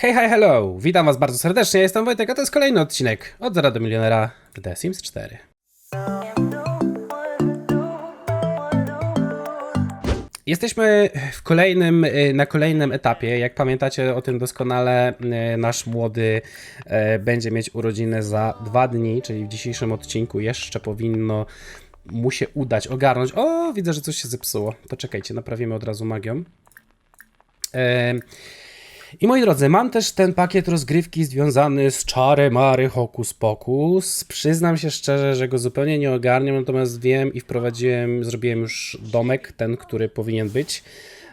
Hej, hej, hello! Witam was bardzo serdecznie, jestem Wojtek, a to jest kolejny odcinek od Zera do Milionera w The Sims 4. Jesteśmy w kolejnym, y, na kolejnym etapie. Jak pamiętacie o tym doskonale, y, nasz młody y, będzie mieć urodziny za dwa dni, czyli w dzisiejszym odcinku jeszcze powinno mu się udać ogarnąć. O, widzę, że coś się zepsuło. To czekajcie, naprawimy od razu magią. Em, i moi drodzy, mam też ten pakiet rozgrywki związany z czary mary hokus pokus. Przyznam się szczerze, że go zupełnie nie ogarniam, natomiast wiem i wprowadziłem, zrobiłem już domek, ten, który powinien być.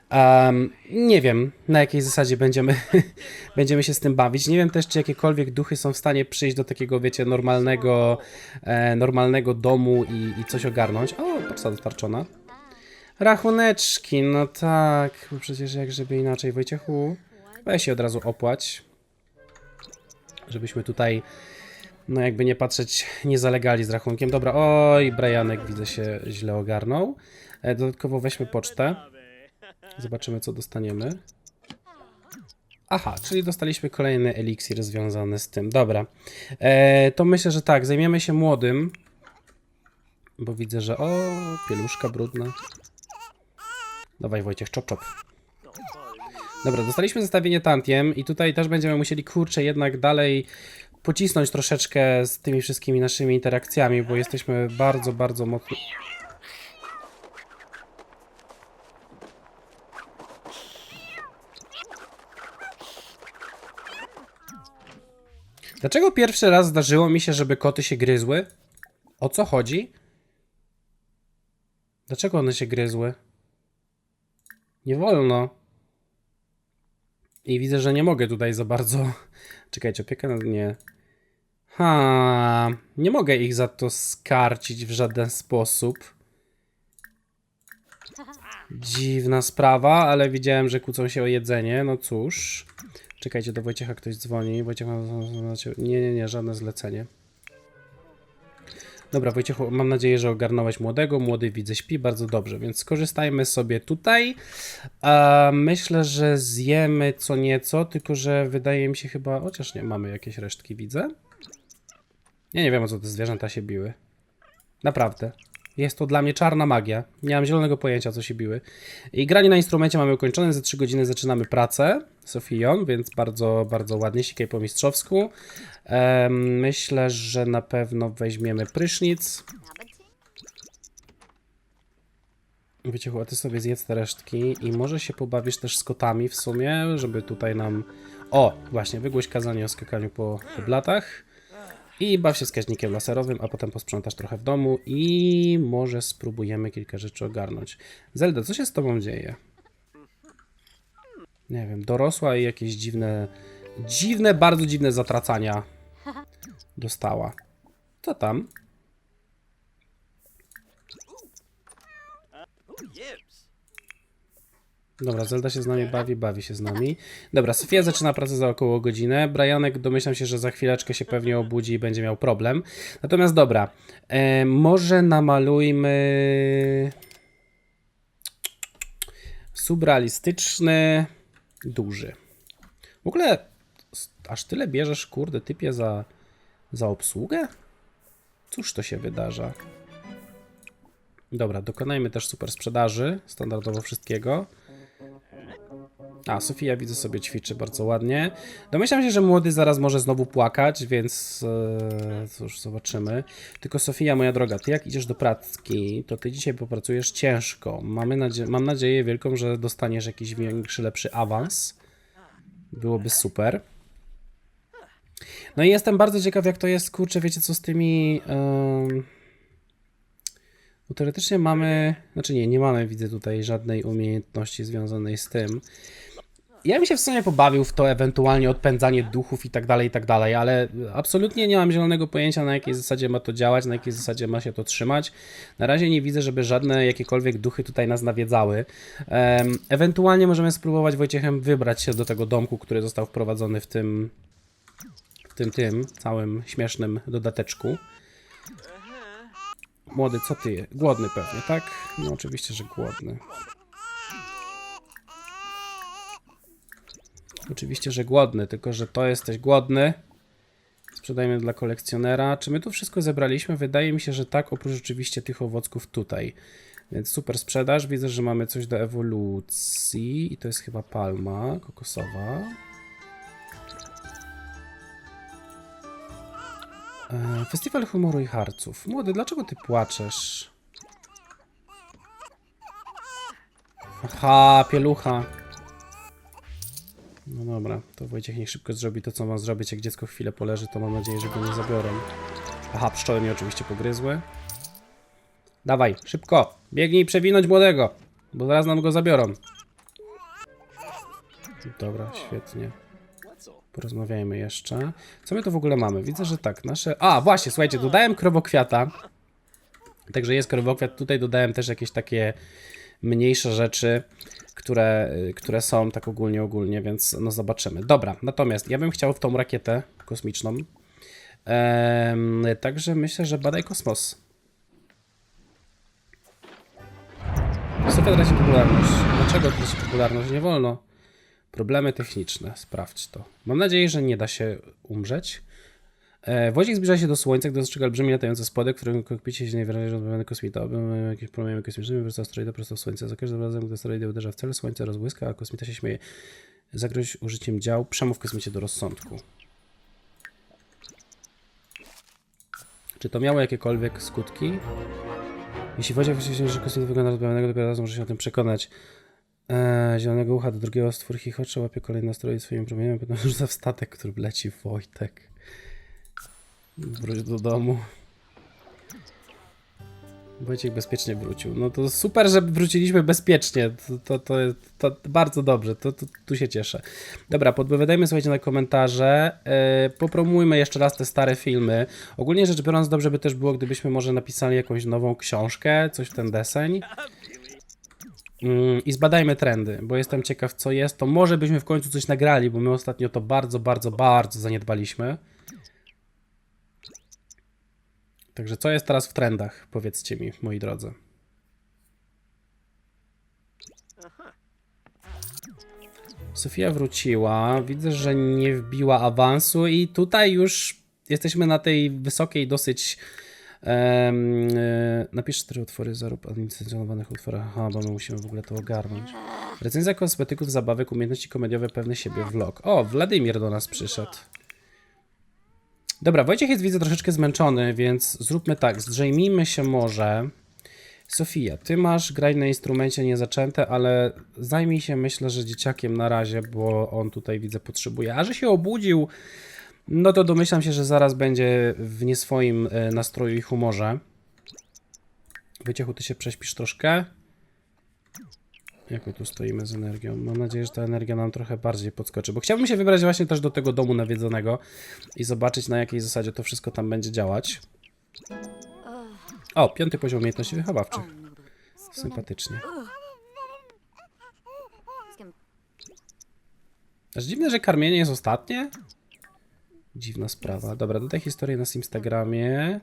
Em, nie wiem, na jakiej zasadzie będziemy, będziemy się z tym bawić. Nie wiem też, czy jakiekolwiek duchy są w stanie przyjść do takiego, wiecie, normalnego, e, normalnego domu i, i coś ogarnąć. O, poczta dostarczona. Rachuneczki, no tak, bo przecież jak żeby inaczej, Wojciechu, weź się od razu opłać, żebyśmy tutaj, no jakby nie patrzeć, nie zalegali z rachunkiem. Dobra, oj, Brianek widzę się źle ogarnął. E, Dodatkowo weźmy pocztę, zobaczymy co dostaniemy. Aha, czyli dostaliśmy kolejny eliksir związany z tym. Dobra, e, to myślę, że tak, zajmiemy się młodym, bo widzę, że o, pieluszka brudna. Dawaj Wojciech, czop czop. Dobra, dostaliśmy zestawienie Tantiem i tutaj też będziemy musieli, kurczę, jednak dalej pocisnąć troszeczkę z tymi wszystkimi naszymi interakcjami, bo jesteśmy bardzo, bardzo mocno... Dlaczego pierwszy raz zdarzyło mi się, żeby koty się gryzły? O co chodzi? Dlaczego one się gryzły? Nie wolno. I widzę, że nie mogę tutaj za bardzo. Czekajcie, opieka nad nie. Ha, nie mogę ich za to skarcić w żaden sposób. Dziwna sprawa, ale widziałem, że kłócą się o jedzenie. No cóż. Czekajcie, do Wojciecha ktoś dzwoni. Wojciech. Nie, nie, nie, żadne zlecenie. Dobra, Wojciechu, mam nadzieję, że ogarnąłeś młodego. Młody widzę śpi bardzo dobrze, więc skorzystajmy sobie tutaj. A myślę, że zjemy co nieco, tylko że wydaje mi się chyba, chociaż nie, mamy jakieś resztki, widzę. Ja nie wiem, o co te zwierzęta się biły. Naprawdę. Jest to dla mnie czarna magia. Nie mam zielonego pojęcia, co się biły. I granie na instrumencie mamy ukończone. Za 3 godziny zaczynamy pracę Sofią, więc bardzo, bardzo ładnie, sikaj po mistrzowsku. Em, myślę, że na pewno weźmiemy prysznic. Wiecie, ty sobie zjedz te resztki i może się pobawisz też z kotami w sumie, żeby tutaj nam... O, właśnie, wygłoś kazanie o skakaniu po, po blatach. I baw się wskaźnikiem laserowym, a potem posprzątasz trochę w domu i może spróbujemy kilka rzeczy ogarnąć. Zelda, co się z tobą dzieje? Nie wiem, dorosła i jakieś dziwne, dziwne, bardzo dziwne zatracania dostała. Co tam? Dobra, Zelda się z nami bawi, bawi się z nami. Dobra, Sofia zaczyna pracę za około godzinę. Brianek domyślam się, że za chwileczkę się pewnie obudzi i będzie miał problem. Natomiast dobra, e, może namalujmy subrealistyczny, duży. W ogóle aż tyle bierzesz, kurde, typie za, za obsługę? Cóż to się wydarza? Dobra, dokonajmy też super sprzedaży, standardowo wszystkiego. A, Sofia widzę sobie ćwiczy bardzo ładnie. Domyślam się, że młody zaraz może znowu płakać, więc e, cóż, zobaczymy. Tylko Sofia, moja droga, ty jak idziesz do pracki, to ty dzisiaj popracujesz ciężko. Mamy nadzie mam nadzieję wielką, że dostaniesz jakiś większy, lepszy awans. Byłoby super. No i jestem bardzo ciekaw, jak to jest, kurczę, wiecie co z tymi... em, bo teoretycznie mamy, znaczy nie, nie mamy, widzę tutaj żadnej umiejętności związanej z tym. Ja bym się w sumie pobawił w to ewentualnie odpędzanie duchów i tak dalej, i tak dalej, ale absolutnie nie mam zielonego pojęcia na jakiej zasadzie ma to działać, na jakiej zasadzie ma się to trzymać. Na razie nie widzę, żeby żadne jakiekolwiek duchy tutaj nas nawiedzały. Ewentualnie możemy spróbować Wojciechem wybrać się do tego domku, który został wprowadzony w tym, w tym, tym całym śmiesznym dodateczku. Młody, co ty? Głodny pewnie, tak? No oczywiście, że głodny. Oczywiście, że głodny, tylko że to jesteś głodny. Sprzedajmy dla kolekcjonera. Czy my tu wszystko zebraliśmy? Wydaje mi się, że tak, oprócz oczywiście tych owocków tutaj. Więc super sprzedaż. Widzę, że mamy coś do ewolucji. I to jest chyba palma kokosowa. E, Festiwal humoru i harców. Młody, dlaczego ty płaczesz? Aha, pielucha. No dobra, to Wojciech niech szybko zrobi to, co ma zrobić. Jak dziecko chwilę poleży, to mam nadzieję, że go nie zabiorą. Aha, pszczoły mnie oczywiście pogryzły. Dawaj, szybko! Biegnij przewinąć młodego, bo zaraz nam go zabiorą. Dobra, świetnie. Porozmawiajmy jeszcze. Co my tu w ogóle mamy? Widzę, że tak, nasze... A, właśnie, słuchajcie, dodałem krowokwiata. Także jest krowokwiat. Tutaj dodałem też jakieś takie mniejsze rzeczy, które, które są tak ogólnie, ogólnie, więc no zobaczymy. Dobra, natomiast ja bym chciał w tą rakietę kosmiczną. Także myślę, że badaj kosmos. Sofia traci popularność. Dlaczego traci popularność? Nie wolno. Problemy techniczne. Sprawdź to. Mam nadzieję, że nie da się umrzeć. E, Wojciech zbliża się do Słońca, gdy dostrzega olbrzymi latający spodek, w którym kokpicie się najwyraźniej rozmawiany kosmita. Mamy jakieś problemy kosmiczne, wyrzuca asteroida prosto w Słońce. Za każdym razem, gdy asteroida uderza w cel, Słońce rozbłyska, a kosmita się śmieje. Zagroź użyciem dział, przemów kosmicie do rozsądku. Czy to miało jakiekolwiek skutki? Jeśli Wojciech myśli, że kosmita wygląda rozbawianego, dopiero raz może się o tym przekonać. Eee, zielonego ucha do drugiego stwór chichocze łapie kolejny asteroid swoim promieniem, potem rzuca w statek, który leci Wojtek. Wróć do domu. Wojciech bezpiecznie wrócił. No to super, że wróciliśmy bezpiecznie. To, to, to, to bardzo dobrze. To, to, tu się cieszę. Dobra, podpowiadajmy słuchajcie na komentarze. Yy, popromujmy jeszcze raz te stare filmy. Ogólnie rzecz biorąc, dobrze by też było, gdybyśmy może napisali jakąś nową książkę, coś w ten deseń. Mm, I zbadajmy trendy, bo jestem ciekaw, co jest. To może byśmy w końcu coś nagrali, bo my ostatnio to bardzo, bardzo, bardzo zaniedbaliśmy. Także co jest teraz w trendach? Powiedzcie mi, moi drodzy. Sofia wróciła. Widzę, że nie wbiła awansu, i tutaj już jesteśmy na tej wysokiej dosyć. Um, napisz cztery utwory zarób licencjonowanych utworach. Aha, bo my musimy w ogóle to ogarnąć. Recenzja kosmetyków, zabawek, umiejętności komediowe, pewny siebie, vlog. O, Wladimir do nas przyszedł. Dobra, Wojciech jest widzę troszeczkę zmęczony, więc zróbmy tak, zdrzejmijmy się może. Sofia, ty masz grać na instrumencie niezaczęte, ale zajmij się myślę, że dzieciakiem na razie, bo on tutaj widzę potrzebuje. A że się obudził, no to domyślam się, że zaraz będzie w nie swoim e, nastroju i humorze. Wojciechu, ty się prześpisz troszkę. Jak my tu stoimy z energią? Mam nadzieję, że ta energia nam trochę bardziej podskoczy, bo chciałbym się wybrać właśnie też do tego domu nawiedzonego i zobaczyć na jakiej zasadzie to wszystko tam będzie działać. O, piąty poziom umiejętności wychowawczych. Sympatycznie. Aż dziwne, że karmienie jest ostatnie? Dziwna sprawa. Dobra, dodaj historię na Instagramie.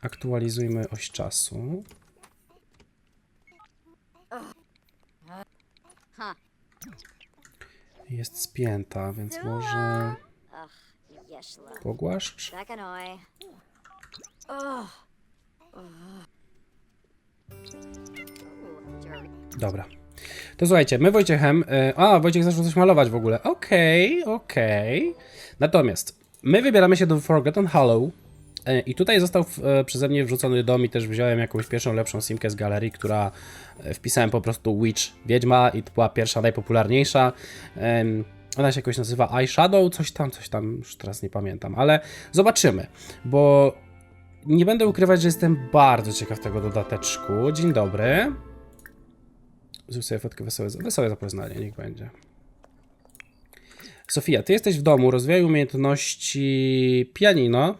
Aktualizujmy oś czasu. Jest spięta, więc może pogłaszcz? Dobra. To słuchajcie, my Wojciechem. y, A, Wojciech zaczął coś malować w ogóle. Okej, okej. Natomiast my wybieramy się do Forgotten Hollow. Y, I tutaj został e, przeze mnie wrzucony dom i też wziąłem jakąś pierwszą lepszą simkę z galerii, która e, wpisałem po prostu Witch Wiedźma i to była pierwsza, najpopularniejsza. Ona się jakoś nazywa Eyeshadow, coś tam, coś tam, już teraz nie pamiętam, ale zobaczymy, bo nie będę ukrywać, że jestem bardzo ciekaw tego dodateczku. Dzień dobry. Zrób sobie fotkę wesołe, wesołe zapoznanie, niech będzie. Sofia, ty jesteś w domu, rozwijaj umiejętności pianino.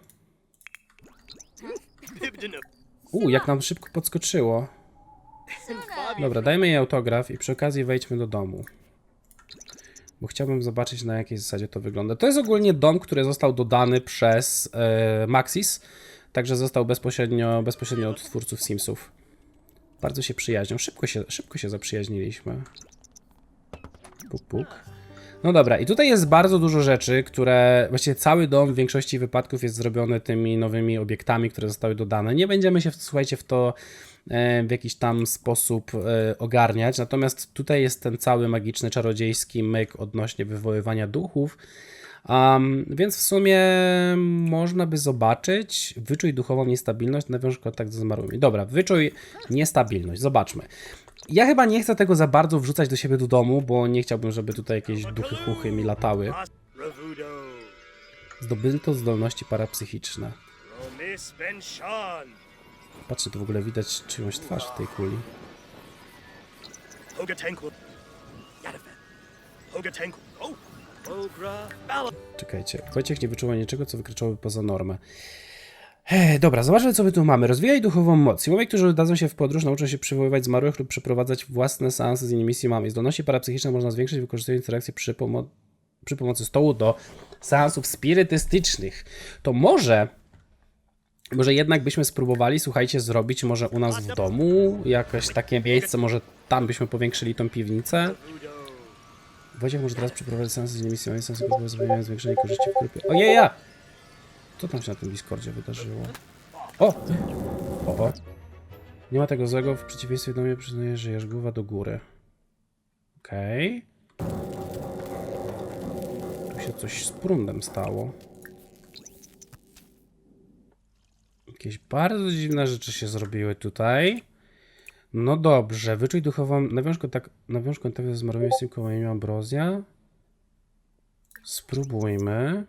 U, jak nam szybko podskoczyło. Dobra, dajmy jej autograf i przy okazji wejdźmy do domu. Bo chciałbym zobaczyć na jakiej zasadzie to wygląda. To jest ogólnie dom, który został dodany przez e, Maxis. Także został bezpośrednio, bezpośrednio od twórców Simsów. Bardzo się przyjaźnią. Szybko się, szybko się zaprzyjaźniliśmy. Puk, puk. No dobra, i tutaj jest bardzo dużo rzeczy, które właściwie cały dom w większości wypadków jest zrobiony tymi nowymi obiektami, które zostały dodane. Nie będziemy się, słuchajcie, w to e, w jakiś tam sposób e, ogarniać. Natomiast tutaj jest ten cały magiczny, czarodziejski myk odnośnie wywoływania duchów. Um, więc w sumie można by zobaczyć, wyczuj duchową niestabilność, nawiąż kontakt ze zmarłymi. Dobra, wyczuj niestabilność, zobaczmy. Ja chyba nie chcę tego za bardzo wrzucać do siebie do domu, bo nie chciałbym, żeby tutaj jakieś duchy chuchy mi latały. Zdobyto zdolności parapsychiczne. Patrzcie, tu w ogóle widać czyjąś twarz w tej kuli. Czekajcie, Wojciech nie wyczuwa niczego, co wykraczałoby poza normę. Ech, dobra, zobaczmy, co my tu mamy. Rozwijaj duchową moc. Simowie, którzy udadzą się w podróż, nauczą się przywoływać zmarłych lub przeprowadzać własne seanse z innymi simami. Zdolności parapsychiczne można zwiększyć, wykorzystując interakcję przy, pomo- przy pomocy stołu do seansów spirytystycznych. To może... Może jednak byśmy spróbowali, słuchajcie, zrobić może u nas w domu jakieś takie miejsce, może tam byśmy powiększyli tą piwnicę. Wojciech może teraz przeprowadzić sensy z innymi siłami, sensy które zwiększenie korzyści w grupie. Ojej, ja! Co tam się na tym Discordzie wydarzyło? O! O, o. Nie ma tego złego, w przeciwieństwie do mnie przyznaję, że jesz głowa do góry. Okej. Tu się coś z prądem stało. Jakieś bardzo dziwne rzeczy się zrobiły tutaj. No dobrze, wyczuj duchową. Nawiąż kontakt, nawiąż kontakt ze zmarłymi z tym koło Ambrozja. Spróbujmy.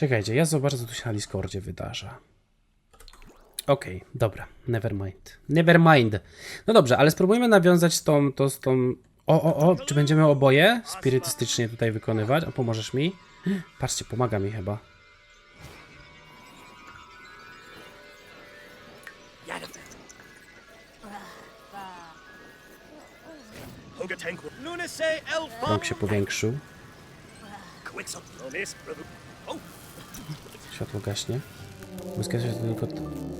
Czekajcie, ja zobaczę, co tu się na Discordzie wydarza. Okej, dobra, never mind. Never mind. No dobrze, ale spróbujmy nawiązać z tą, to z tą... O, o, o, czy będziemy oboje spirytystycznie tutaj wykonywać? A pomożesz mi? Patrzcie, pomaga mi chyba. Rąk się powiększył. Światło gaśnie. Błyskacie to tylko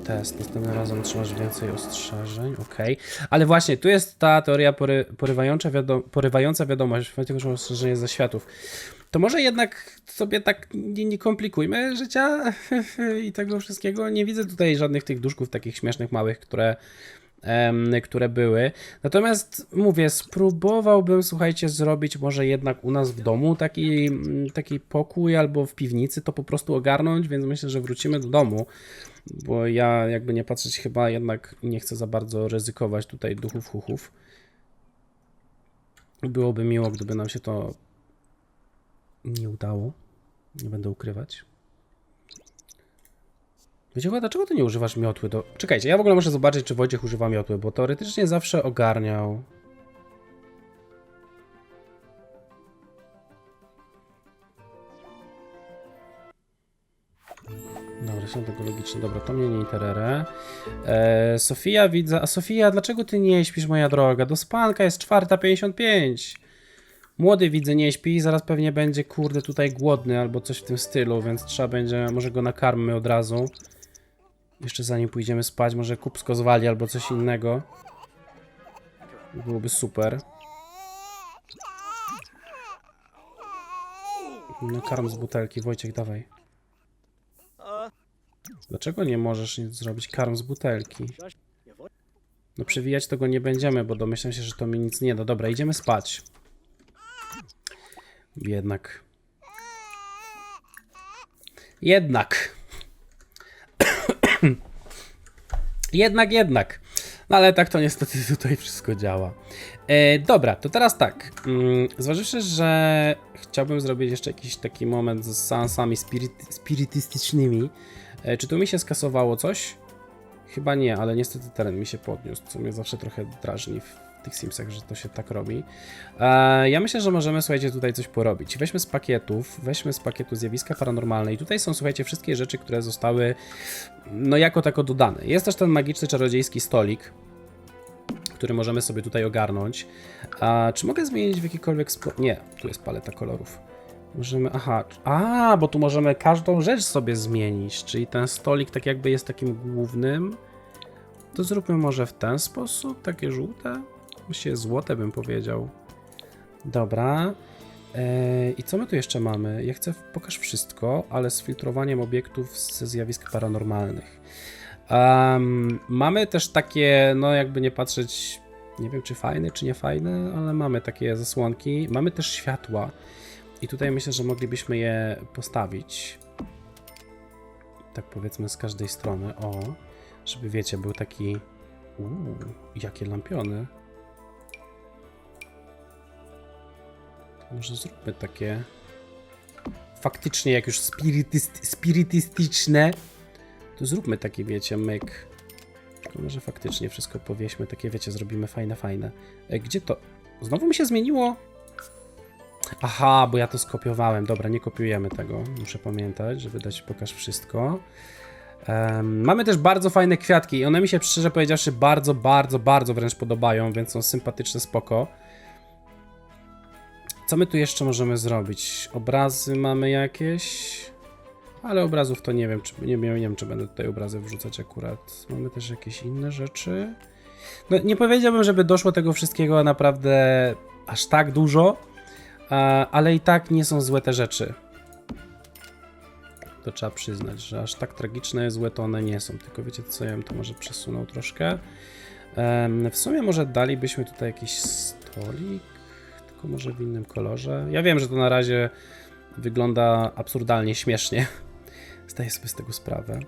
test. Następnym razem trzymasz więcej ostrzeżeń. Okej. Ale właśnie, tu jest ta teoria pory, porywająca, wiado- porywająca wiadomość. Dlatego, że ostrzeżenie ze światów. To może jednak sobie tak nie, nie komplikujmy życia i tego wszystkiego. Nie widzę tutaj żadnych tych duszków takich śmiesznych, małych, które które były. Natomiast mówię, spróbowałbym, słuchajcie, zrobić może jednak u nas w domu taki, mm, taki pokój albo w piwnicy, to po prostu ogarnąć, więc myślę, że wrócimy do domu, bo ja jakby nie patrzeć chyba jednak nie chcę za bardzo ryzykować tutaj duchów, huchów. Byłoby miło, gdyby nam się to nie udało. Nie będę ukrywać. Wiecie, dlaczego ty nie używasz miotły do... Czekajcie, ja w ogóle muszę zobaczyć, czy Wojciech używa miotły, bo teoretycznie zawsze ogarniał. Dobra, są tego logiczne. Dobra, to mnie nie interere. E, Sofia widzę... A Sofia, dlaczego ty nie śpisz, moja droga? Do spanka jest 4.55. Młody widzę nie śpi, zaraz pewnie będzie kurde tutaj głodny albo coś w tym stylu, więc trzeba będzie, może go nakarmmy od razu. Jeszcze zanim pójdziemy spać, może kupsko zwali albo coś innego. Byłoby super. Nakarm z butelki, Wojciech, dawaj. Dlaczego nie możesz nic zrobić? Karm z butelki. No przewijać tego nie będziemy, bo domyślam się, że to mi nic nie da. Dobra, idziemy spać. Jednak. Jednak. jednak, jednak. No ale tak to niestety tutaj wszystko działa. E, dobra, to teraz tak. Mm, zważywszy, że chciałbym zrobić jeszcze jakiś taki moment z seansami spiryt, spirytystycznymi. E, czy tu mi się skasowało coś? Chyba nie, ale niestety teren mi się podniósł, co mnie zawsze trochę drażni w tych Simsach, że to się tak robi. E, ja myślę, że możemy, słuchajcie, tutaj coś porobić. Weźmy z pakietów, weźmy z pakietu zjawiska paranormalne i tutaj są, słuchajcie, wszystkie rzeczy, które zostały, no jako tako dodane. Jest też ten magiczny, czarodziejski stolik, który możemy sobie tutaj ogarnąć. Czy mogę zmienić w jakikolwiek sposób? Nie, tu jest paleta kolorów. Możemy, aha, a, bo tu możemy każdą rzecz sobie zmienić, czyli ten stolik tak jakby jest takim głównym. To zróbmy może w ten sposób, takie żółte. Właściwie złote bym powiedział. Dobra. E, I co my tu jeszcze mamy? Ja chcę pokaż wszystko, ale z filtrowaniem obiektów ze zjawisk paranormalnych. Em, mamy też takie, no jakby nie patrzeć, nie wiem czy fajne, czy nie fajne, ale mamy takie zasłonki. Mamy też światła. I tutaj myślę, że moglibyśmy je postawić. Tak powiedzmy z każdej strony. O, żeby wiecie, był taki. Uuu, jakie lampiony. Może zróbmy takie. Faktycznie, jak już spirytyst, spirytystyczne, to zróbmy taki, wiecie, myk. To może faktycznie wszystko powieśmy, takie, wiecie, zrobimy fajne, fajne. E, gdzie to? Znowu mi się zmieniło? Aha, bo ja to skopiowałem. Dobra, nie kopiujemy tego. Muszę pamiętać, żeby dać pokaż wszystko. Em, mamy też bardzo fajne kwiatki i one mi się szczerze powiedziawszy bardzo, bardzo, bardzo wręcz podobają, więc są sympatyczne, spoko. Co my tu jeszcze możemy zrobić? Obrazy mamy jakieś, ale obrazów to nie wiem, czy, nie, nie wiem, czy będę tutaj obrazy wrzucać akurat. Mamy też jakieś inne rzeczy. No, nie powiedziałbym, żeby doszło tego wszystkiego naprawdę aż tak dużo, ale i tak nie są złe te rzeczy. To trzeba przyznać, że aż tak tragiczne, złe to one nie są. Tylko wiecie co, ja bym to może przesunął troszkę. W sumie może dalibyśmy tutaj jakiś stolik, tylko może w innym kolorze. Ja wiem, że to na razie wygląda absurdalnie śmiesznie. Zdaję sobie z tego sprawę.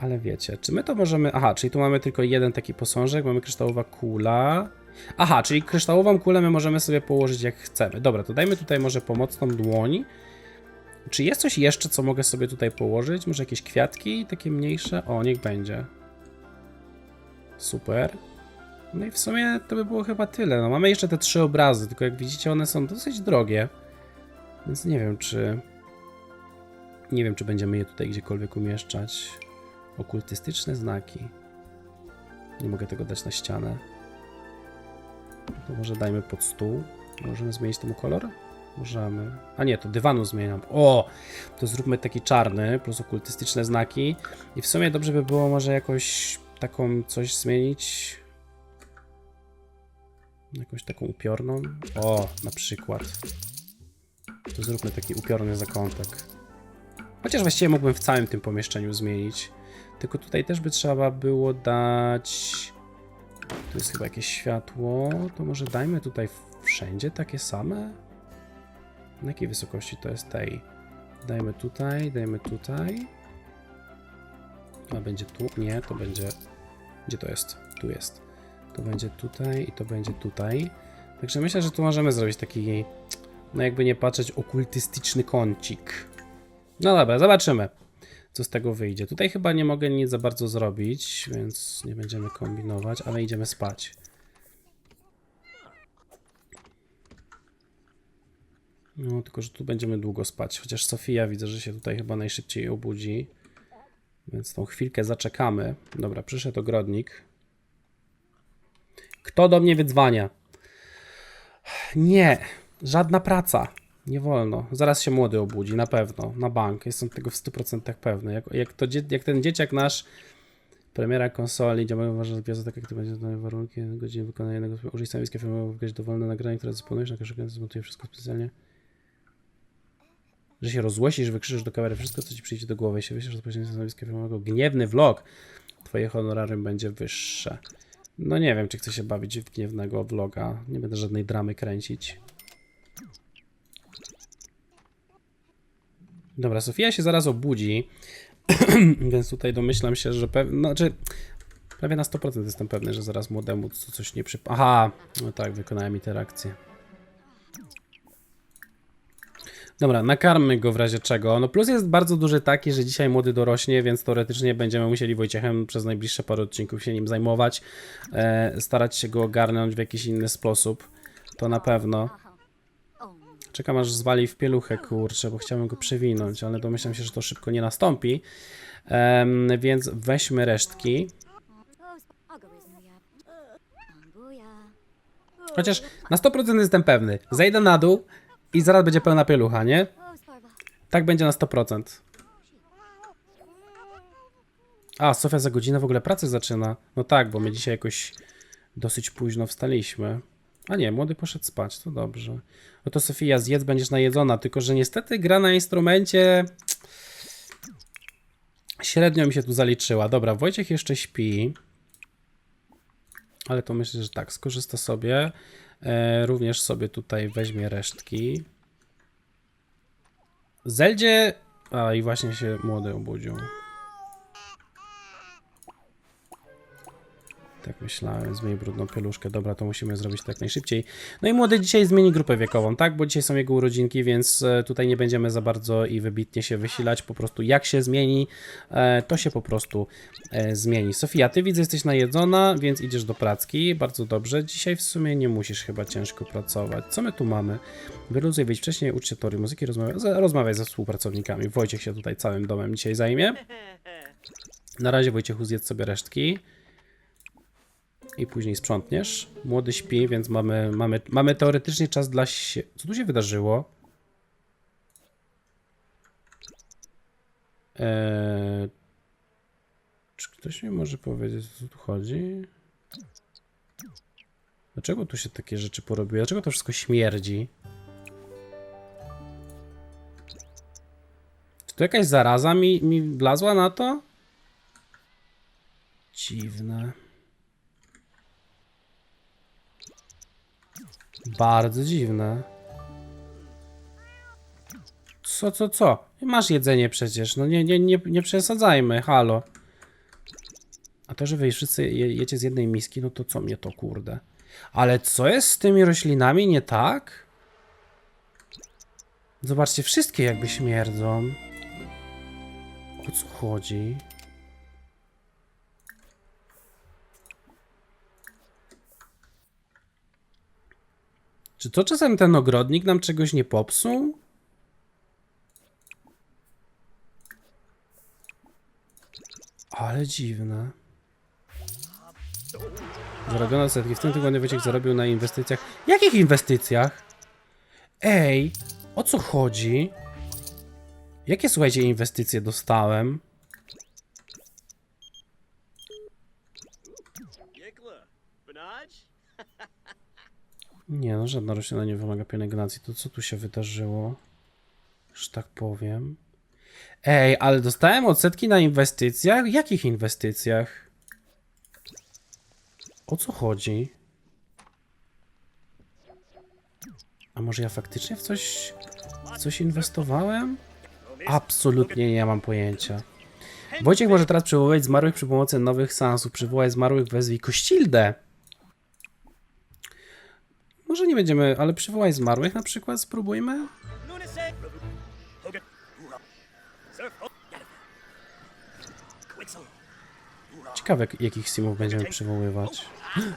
Ale wiecie, czy my to możemy... Aha, czyli tu mamy tylko jeden taki posążek, mamy kryształowa kula. Aha, czyli kryształową kulę my możemy sobie położyć jak chcemy. Dobra, to dajmy tutaj może pomocną dłoń. Czy jest coś jeszcze, co mogę sobie tutaj położyć? Może jakieś kwiatki, takie mniejsze? O, niech będzie. Super. No i w sumie to by było chyba tyle. No mamy jeszcze te trzy obrazy, tylko jak widzicie one są dosyć drogie. Więc nie wiem czy... Nie wiem czy będziemy je tutaj gdziekolwiek umieszczać. Okultystyczne znaki. Nie mogę tego dać na ścianę. To może dajmy pod stół. Możemy zmienić temu kolor? Możemy. A nie, to dywanu zmieniam. O! To zróbmy taki czarny, plus okultystyczne znaki. I w sumie dobrze by było może jakoś taką coś zmienić. Jakąś taką upiorną. O, na przykład. To zróbmy taki upiorny zakątek. Chociaż właściwie mógłbym w całym tym pomieszczeniu zmienić. Tylko tutaj też by trzeba było dać... Tu jest chyba jakieś światło. To może dajmy tutaj wszędzie takie same? Na jakiej wysokości to jest tej? Dajmy tutaj, dajmy tutaj. A będzie tu? Nie, to będzie... Gdzie to jest? Tu jest. To będzie tutaj i to będzie tutaj. Także myślę, że tu możemy zrobić taki, no jakby nie patrzeć, okultystyczny kącik. No dobra, zobaczymy, co z tego wyjdzie. Tutaj chyba nie mogę nic za bardzo zrobić, więc nie będziemy kombinować, ale idziemy spać. No, tylko że tu będziemy długo spać. Chociaż Sofia widzę, że się tutaj chyba najszybciej obudzi. Więc tą chwilkę zaczekamy. Dobra, przyszedł ogrodnik. Kto do mnie wydzwania? Nie, żadna praca. Nie wolno. Zaraz się młody obudzi, na pewno. Na bank. Jestem tego w 100% pewny. Jak, jak, to, jak ten dzieciak nasz, premiera konsoli, działają ważne gwiazdy, tak jak to będzie znane warunki, godziny wykonania jednego użyj stanowiska filmowego, wykać dowolne nagranie, które dysponujesz, na każdy zmontuje wszystko specjalnie. Że się rozłosisz, wykrzyczysz do kamery wszystko, co ci przyjdzie do głowy i się wyślesz do posiedzenia stanowiska filmowego. Gniewny vlog. Twoje honorarium będzie wyższe. No nie wiem, czy chcę się bawić w gniewnego vloga. Nie będę żadnej dramy kręcić. Dobra, Sofia się zaraz obudzi, więc tutaj domyślam się, że pewnie, znaczy prawie na 100% jestem pewny, że zaraz młodemu co- coś nie przyp... Aha, no tak, wykonałem interakcję. Dobra, nakarmy go w razie czego. No plus jest bardzo duży taki, że dzisiaj młody dorośnie, więc teoretycznie będziemy musieli Wojciechem przez najbliższe parę odcinków się nim zajmować, e, starać się go ogarnąć w jakiś inny sposób. To na pewno. Czekam aż zwali w pieluchę, kurczę, bo chciałem go przewinąć, ale domyślam się, że to szybko nie nastąpi. Więc weźmy resztki. Chociaż na 100% jestem pewny. Zejdę na dół i zaraz będzie pełna pielucha, nie? Tak będzie na 100%. A, Sofia za godzinę w ogóle pracy zaczyna. No tak, bo my dzisiaj jakoś dosyć późno wstaliśmy. A nie, młody poszedł spać, to dobrze. No to Sofia, zjedz, będziesz najedzona, tylko że niestety gra na instrumencie średnio mi się tu zaliczyła. Dobra, Wojciech jeszcze śpi. Ale to myślę, że tak, skorzysta sobie. E, również sobie tutaj weźmie resztki. Zeldzie... A i właśnie się młody obudził. Tak myślałem, zmieni brudną pieluszkę. Dobra, to musimy zrobić tak najszybciej. No i młody dzisiaj zmieni grupę wiekową, tak? Bo dzisiaj są jego urodzinki, więc e, tutaj nie będziemy za bardzo i wybitnie się wysilać. Po prostu jak się zmieni, e, to się po prostu e, zmieni. Sofia, ty widzę, jesteś najedzona, więc idziesz do pracki. Bardzo dobrze. Dzisiaj w sumie nie musisz chyba ciężko pracować. Co my tu mamy? Wyluzuj, wyjść wcześniej, ucz się tory muzyki, rozmawiaj, rozmawiaj ze współpracownikami. Wojciech się tutaj całym domem dzisiaj zajmie. Na razie Wojciechu zjedz sobie resztki i później sprzątniesz. Młody śpi, więc mamy, mamy, mamy teoretycznie czas dla się... Co tu się wydarzyło? Eee, czy ktoś mi może powiedzieć, o co tu chodzi? Dlaczego tu się takie rzeczy porobiły? Dlaczego to wszystko śmierdzi? Czy to jakaś zaraza mi, mi wlazła na to? Dziwne. Bardzo dziwne. Co, co, co? Masz jedzenie przecież. No nie, nie, nie, nie przesadzajmy, halo. A to, że wy wszyscy je, jecie z jednej miski, no to co mnie to kurde. Ale co jest z tymi roślinami nie tak? Zobaczcie, wszystkie jakby śmierdzą. O co chodzi? Czy to czasem ten ogrodnik nam czegoś nie popsuł? Ale dziwne. Zarobiono setki. W tym tygodniu Wojciech zarobił na inwestycjach. Jakich inwestycjach? Ej, o co chodzi? Jakie słuchajcie inwestycje dostałem? Nie, no żadna roślina nie wymaga pielęgnacji. To co tu się wydarzyło? Że tak powiem. Ej, ale dostałem odsetki na inwestycjach? Jakich inwestycjach? O co chodzi? A może ja faktycznie w coś, w coś inwestowałem? Absolutnie nie mam pojęcia. Wojciech może teraz przywoływać zmarłych przy pomocy nowych seansów. Przywołaj zmarłych, wezwij Kościldę. Może nie będziemy, ale przywołaj zmarłych na przykład, spróbujmy. Ciekawe, jak- jakich simów będziemy przywoływać.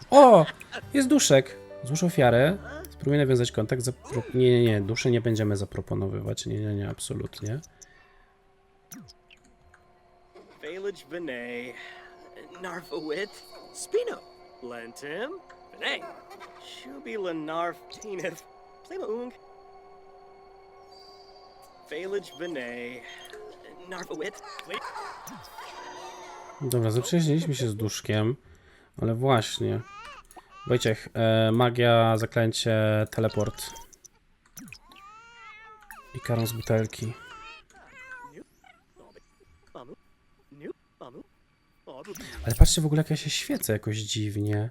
O! Jest duszek! Złóż ofiarę. Spróbuj nawiązać kontakt. Zapro... Nie, nie, nie. Duszy nie będziemy zaproponowywać. Nie, nie, nie, absolutnie. Spino. Lentim. Vinay. Shubila Narf Tinith. Dobra, zaprzyjaźniliśmy się z duszkiem. Ale właśnie. Wojciech, e, magia, zaklęcie, teleport. I karą z butelki. Ale patrzcie w ogóle, jak ja się świecę jakoś dziwnie.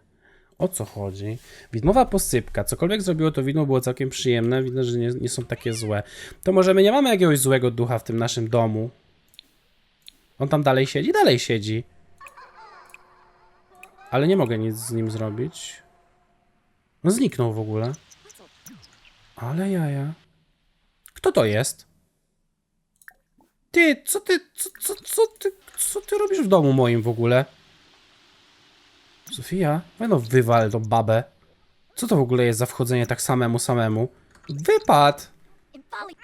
O co chodzi? Widmowa posypka. Cokolwiek zrobiło to widmo było całkiem przyjemne. Widno, że nie, nie są takie złe. To może my nie mamy jakiegoś złego ducha w tym naszym domu. On tam dalej siedzi? Dalej siedzi. Ale nie mogę nic z nim zrobić. No zniknął w ogóle. Ale jaja. Kto to jest? Ty, co ty, co, co, co ty, co ty robisz w domu moim w ogóle? Sofia, no wywal tą babę. Co to w ogóle jest za wchodzenie tak samemu samemu? Wypad! Volley.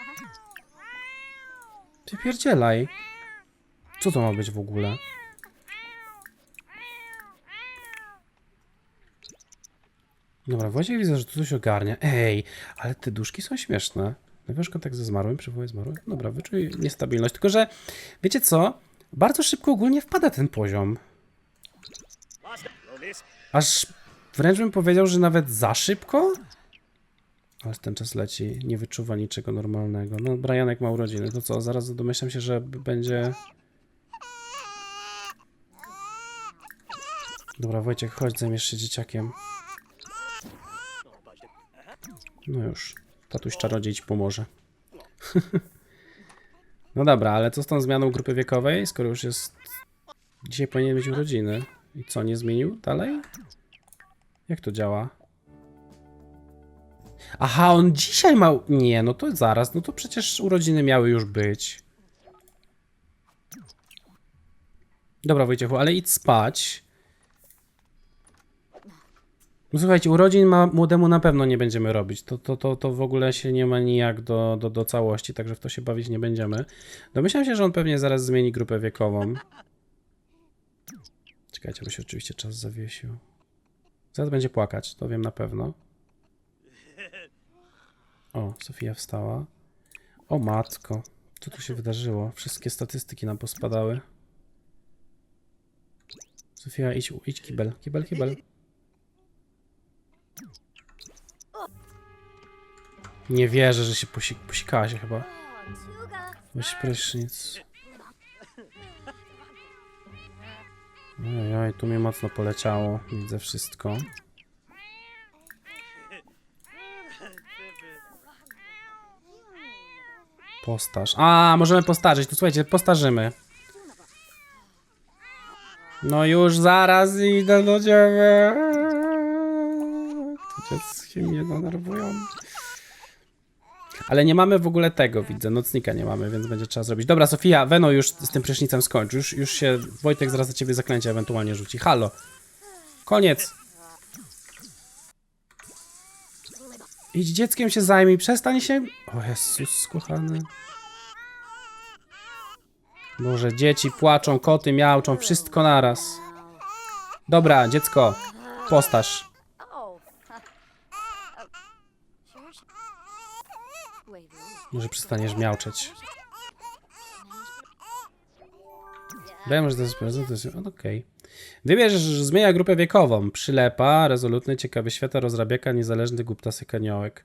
Wypierdzielaj. Co to ma być w ogóle? Dobra, Wojciech widzę, że tu coś ogarnia. Ej, ale te duszki są śmieszne. Nawiąż kontakt ze zmarłym, przywołaj zmarłych. Dobra, wyczuj niestabilność. Tylko, że wiecie co? Bardzo szybko ogólnie wpada ten poziom. Aż Wręcz bym powiedział, że nawet za szybko. Ale ten czas leci, nie wyczuwa niczego normalnego. No, Brianek ma urodziny, to co? Zaraz domyślam się, że będzie. Dobra, Wojciech, chodź, zajmiesz się dzieciakiem. No już, tatuś czarodziej ci pomoże. no dobra, ale co z tą zmianą grupy wiekowej, skoro już jest... Dzisiaj powinien mieć urodziny. I co, nie zmienił dalej? Jak to działa? Aha, on dzisiaj ma... Nie, no to zaraz, no to przecież urodziny miały już być. Dobra, Wojciechu, ale idź spać. No słuchajcie, urodzin ma, młodemu na pewno nie będziemy robić. To, to, to, to w ogóle się nie ma nijak do, do, do całości, także w to się bawić nie będziemy. Domyślam się, że on pewnie zaraz zmieni grupę wiekową. Czekajcie, bo się oczywiście czas zawiesił. Zaraz będzie płakać, to wiem na pewno. O, Sofia wstała. O matko, co tu się wydarzyło? Wszystkie statystyki nam pospadały. Sofia, idź, idź kibel, kibel, kibel. Nie wierzę, że się posi posikała się chyba. Weź prysznic. Ojej, tu mi mocno poleciało. Widzę wszystko. Postarz. A, możemy postarzyć. Tu słuchajcie, postarzymy. No już zaraz idę do ciebie. To dziecki mnie denerwują. Ale nie mamy w ogóle tego, widzę. Nocnika nie mamy, więc będzie trzeba zrobić. Dobra, Sofia, Weno już z tym prysznicem skończy. Już, już się Wojtek zaraz za ciebie zaklęcie ewentualnie rzuci. Halo. Koniec. Idź dzieckiem się zajmij, przestań się... O Jezus, kochany. Boże, dzieci płaczą, koty miauczą, wszystko naraz. Dobra, dziecko, postaż. Może przestaniesz miauczeć. Wiem, że to jest no, Okej. Wybierz, zmienia grupę wiekową. Przylepa, rezolutny, ciekawy świata, rozrabiaka, niezależny, głuptasy, kaniołek.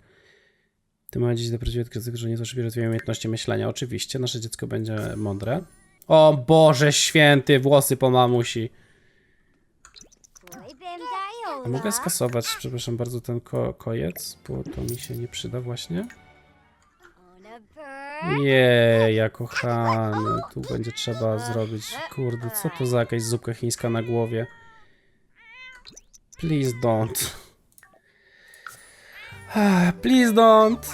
Ty ma dziś do prawdziwej odkrycia, że nie zaszybie rozwijają umiejętności myślenia. Oczywiście, nasze dziecko będzie mądre. O Boże święty, włosy po mamusi. A mogę skasować, przepraszam bardzo, ten ko kojec, bo to mi się nie przyda właśnie. Jej, ja kochany, tu będzie trzeba zrobić. Kurde, co to za jakaś zupka chińska na głowie? Please don't. Ah, Please don't.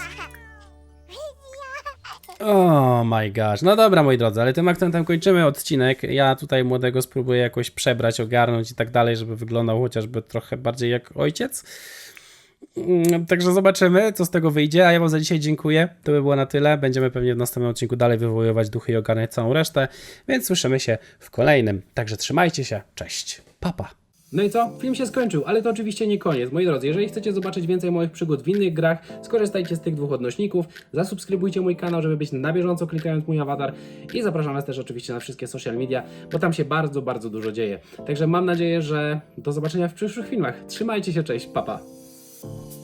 Oh my gosh. No dobra, moi drodzy, ale tym akcentem kończymy odcinek. Ja tutaj młodego spróbuję jakoś przebrać, ogarnąć i tak dalej, żeby wyglądał chociażby trochę bardziej jak ojciec. Mm, Także zobaczymy, co z tego wyjdzie. A ja Wam za dzisiaj dziękuję. To by było na tyle. Będziemy pewnie w następnym odcinku dalej wywoływać duchy i ogarniać całą resztę. Więc słyszymy się w kolejnym. Także trzymajcie się. Cześć. Papa. No i co? Film się skończył, ale to oczywiście nie koniec. Moi drodzy, jeżeli chcecie zobaczyć więcej moich przygód w innych grach, skorzystajcie z tych dwóch odnośników, zasubskrybujcie mój kanał, żeby być na bieżąco klikając mój awatar i zapraszam Was też oczywiście na wszystkie social media, bo tam się bardzo, bardzo dużo dzieje. Także mam nadzieję, że do zobaczenia w przyszłych filmach. Trzymajcie się, cześć, papa. Pa. you